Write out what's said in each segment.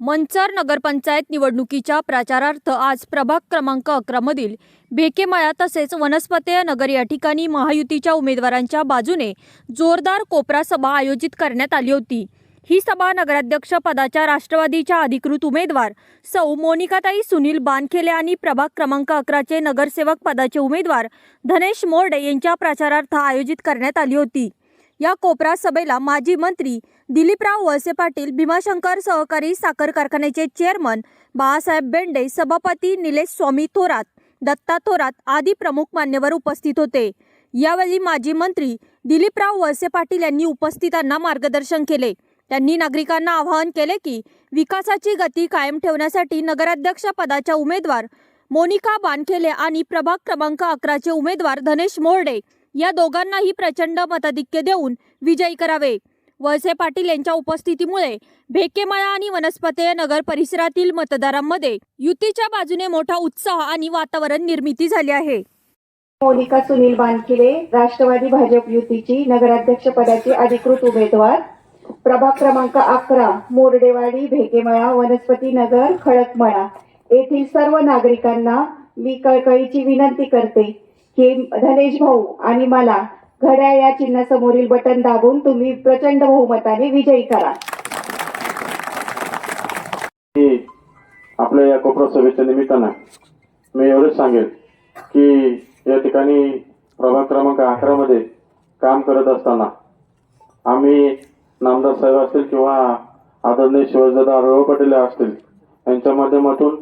मंचर नगरपंचायत निवडणुकीच्या प्रचारार्थ आज प्रभाग क्रमांक अकरामधील भेकेमाळा तसेच वनस्पतीय नगर या ठिकाणी महायुतीच्या उमेदवारांच्या बाजूने जोरदार कोपरा सभा आयोजित करण्यात आली होती. ही सभा नगराध्यक्ष पदाच्या राष्ट्रवादीच्या अधिकृत उमेदवार सौ मोनिकाताई सुनील बानखेले आणि प्रभाग क्रमांक अकराचे नगरसेवक पदाचे उमेदवार धनेश मोर्डे यांच्या प्रचारार्थ आयोजित करण्यात आली होती. या कोपरा सभेला माजी मंत्री दिलीपराव वळसे पाटील भीमाशंकर सहकारी साखर कारखान्याचे चेअरमन बाळासाहेब बेंडे सभापती निलेश स्वामी थोरात दत्ता थोरात आदी प्रमुख मान्यवर उपस्थित होते. यावेळी माजी मंत्री दिलीपराव वळसे पाटील यांनी उपस्थितांना मार्गदर्शन केले. त्यांनी नागरिकांना आवाहन केले की विकासाची गती कायम ठेवण्यासाठी नगराध्यक्ष पदाच्या उमेदवार मोनिका बानखेले आणि प्रभाग क्रमांक अकराचे उमेदवार धनेश मोर्डे या दोघांनाही प्रचंड मताधिक्य देऊन विजयी करावे. वळसे पाटील यांच्या उपस्थितीमुळे भेकेमाळा आणि वनस्पते नगर परिसरातील मतदारांमध्ये युतीच्या बाजूने मोठा उत्साह आणि वातावरण निर्मिती झाली आहे. मोनिका सुनील बानखिले राष्ट्रवादी भाजप युतीची नगराध्यक्ष पदाची अधिकृत उमेदवार. प्रभाग क्रमांक अकरा मोरडेवाडी भेकेमळा वनस्पती नगर खडकमळा. येथील सर्व नागरिकांना मी कळकळीची विनंती करते. की धनेश भाऊ आणि मला घड्याळ या चिन्हासमोरील बटन दाबून तुम्ही प्रचंड बहुमताने विजयी करा. की आपल्या या कोपरा सभेच्या निमित्तानं मी एवढंच सांगेल की या ठिकाणी प्रभाग क्रमांक अकरा मध्ये काम करत असताना आम्ही नामदार साहेब असतील किंवा आदरणीय शिवदादा आढळराव पटेल असतील यांच्या माध्यमातून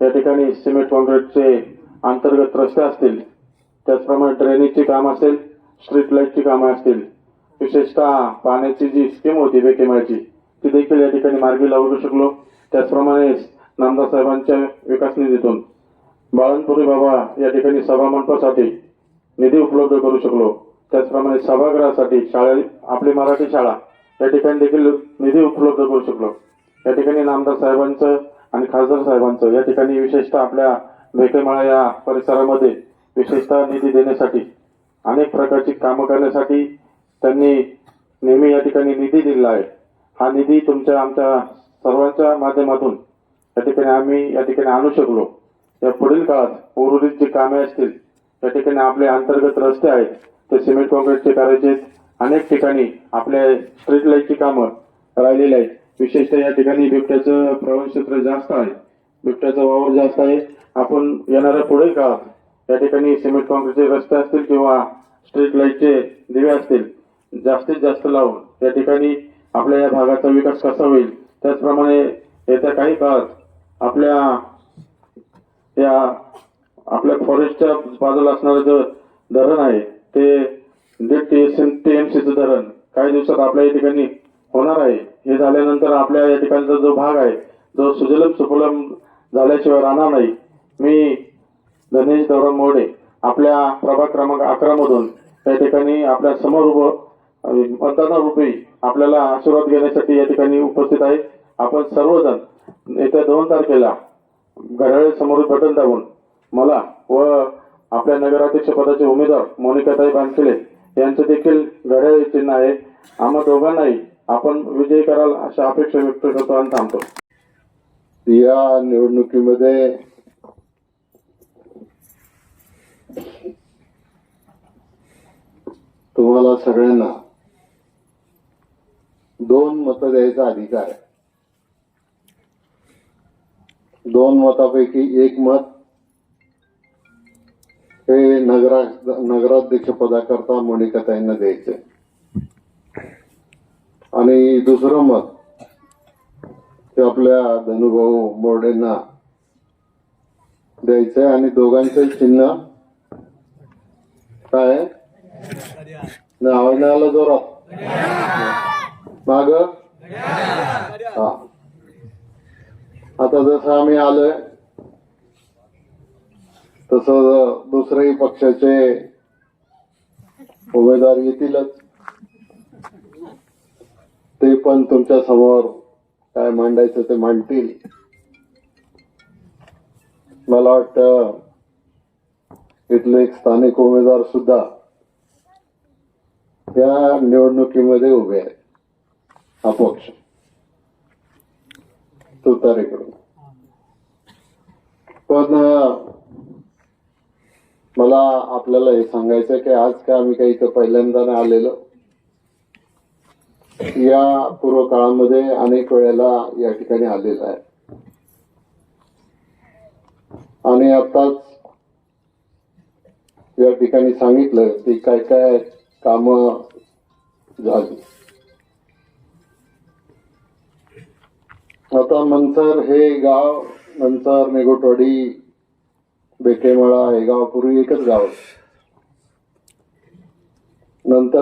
या ठिकाणी सिमेंट कॉन्क्रीटचे अंतर्गत रस्ते असतील त्याचप्रमाणे ड्रेनेजची काम असेल स्ट्रीट लाईटची कामं असतील विशेषतः पाण्याची जी स्कीम होती बेकेमाची ती देखील या ठिकाणी मार्गी लावू शकलो. त्याचप्रमाणे नामदार साहेबांच्या विकास निधीतून बाळनपुरी बाबा या ठिकाणी सभा मंडपासाठी निधी उपलब्ध करू शकलो. त्याचप्रमाणे सभागृहासाठी शाळे आपली मराठी शाळा या ठिकाणी देखील निधी उपलब्ध करू शकलो. या ठिकाणी नामदार साहेबांचं आणि खासदार साहेबांचं या ठिकाणी विशेषतः आपल्या भेकेमाळा या परिसरामध्ये विशेषतः निधी देण्यासाठी अनेक प्रकारची कामं करण्यासाठी त्यांनी नेहमी या ठिकाणी निधी दिलेला आहे. हा निधी तुमच्या आमच्या सर्वांच्या माध्यमातून या ठिकाणी आम्ही या ठिकाणी आणू शकलो. या पुढील काळात उर्वरित जी कामे असतील या ठिकाणी आपले अंतर्गत रस्ते आहेत ते सिमेंट कॉन्क्रीटचे करायचे आहेत. अनेक ठिकाणी आपल्या स्ट्रीट लाईटची कामं राहिलेली आहेत. विशेषतः या ठिकाणी बिबट्याचं प्रवास क्षेत्र जास्त आहे. बिबट्याचा वावर जास्त आहे. आपण येणाऱ्या पुढील काळात त्या ठिकाणी सिमेंट कॉन्क्रीटचे रस्ते असतील किंवा स्ट्रीट लाईटचे दिवे असतील जास्तीत जास्त लावून त्या ठिकाणी आपल्या या भागाचा विकास कसा होईल त्याचप्रमाणे येत्या काही काळात आपल्या या आपल्या फॉरेस्टच्या बाजूला असणारं जे धरण आहे ते दीड टी एस टी एम सीचं धरण काही दिवसात आपल्या या ठिकाणी होणार आहे. हे झाल्यानंतर आपल्या या ठिकाणचा जो भाग आहे जो सुजलम सुफलम झाल्याशिवाय राहणार नाही. मी गणेश दौराम मोडे आपल्या प्रभाग क्रमांक अकरा मधून त्या ठिकाणी आपल्यासमोर उभं मतदानारूपी आपल्याला आशीर्वाद घेण्यासाठी या ठिकाणी उपस्थित आहे आपण सर्वजण येत्या दोन तारखेला घड्याळ समोर बटन दाबून मला व आपल्या नगराध्यक्ष पदाचे उमेदवार मोनिकाताई बांसिले यांचं देखील घड्याळ चिन्ह आहे. आम्हा दोघांनाही आपण विजयी कराल अशा अपेक्षा व्यक्त करतो आणि थांबतो. या निवडणुकीमध्ये तुम्हाला सगळ्यांना दोन मतं द्यायचा अधिकार आहे. दोन मतापैकी एक मत हे नगरा नगराध्यक्ष पदाकरता मोनिकाताईंना द्यायचे आणि दुसरं मत ते आपल्या धनुभाऊ मोर्डेंना द्यायचंय. आणि दोघांचं चिन्ह काय आहे? आवाज नाही आला जोरात. माग? हा. आता जसं आम्ही आलोय तस दुसऱ्याही पक्षाचे उमेदवार येतीलच. ते पण तुमच्यासमोर काय मांडायचं ते मांडतील. मला वाटतं इथले एक स्थानिक उमेदवार सुद्धा त्या निवडणुकीमध्ये उभे आहेत अपक्ष. तुतारेकडून. पण मला आपल्याला हे सांगायचं की आज काय आम्ही काही इथं पहिल्यांदा नाही आलेलो. या पूर्व काळामध्ये अनेक वेळेला या ठिकाणी आलेला आहे. आणि आताच या ठिकाणी सांगितलं की काय काय काम झाली. आता नंतर हे गाव नंतर मेघोटवाडी बेकेमळा हे गाव पूर्वी एकच गाव नंतर